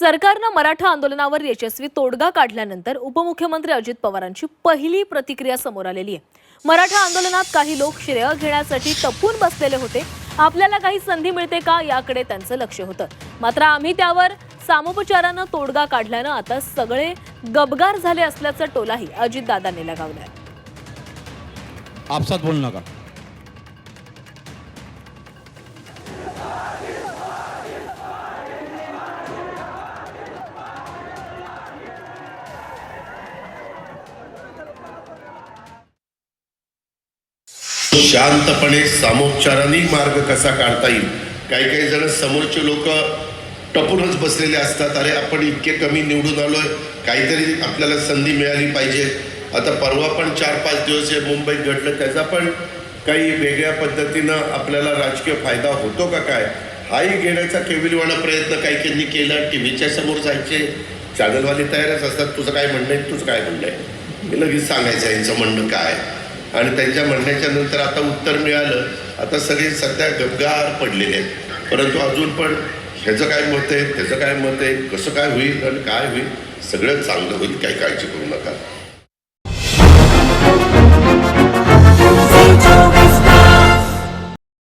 सरकारनं मराठा आंदोलनावर यशस्वी तोडगा काढल्यानंतर उपमुख्यमंत्री अजित पवारांची पहिली प्रतिक्रिया समोर आलेली आहे. मराठा आंदोलनात काही लोक श्रेय घेण्यासाठी टपून बसलेले होते. आपल्याला काही संधी मिळते का याकडे त्यांचं लक्ष होतं. मात्र आम्ही त्यावर सामोपचारानं तोडगा काढल्यानं आता सगळे गबगार झाले असल्याचा टोलाही अजितदादांनी लगावलाय. आपसात बोलू नका. शांतपणे सामोपचाराने मार्ग कसा काढता येईल? काही काही जण समोरचे लोक टपूनच बसलेले असतात. अरे आपण इतके कमी निवडून आलोय. काहीतरी आपल्याला संधी मिळाली पाहिजे. आता परवा पण चार पाच दिवस हे मुंबईत घडलं त्याचा पण काही वेगळ्या पद्धतीनं आपल्याला राजकीय फायदा होतो का काय? हाही घेण्याचा केविलवाणा प्रयत्न काही काहींनी केला. टी व्हीच्या समोर जायचे. चॅनलवाले तयारच असतात. तुझं काय म्हणणं आहे? तुझं काय म्हणणं आहे? लगेच सांगायचं यांचं म्हणणं काय? आणि त्यांच्या म्हणण्याच्या नंतर आता उत्तर मिळालं. आता सगळे सध्या गबगार पडलेले आहेत. परंतु अजून पण ह्याचं काय मत आहे त्याचं काय मत आहे कसं काय होईल आणि काय होईल सगळं चांगलं होईल काही काळजी करू नका.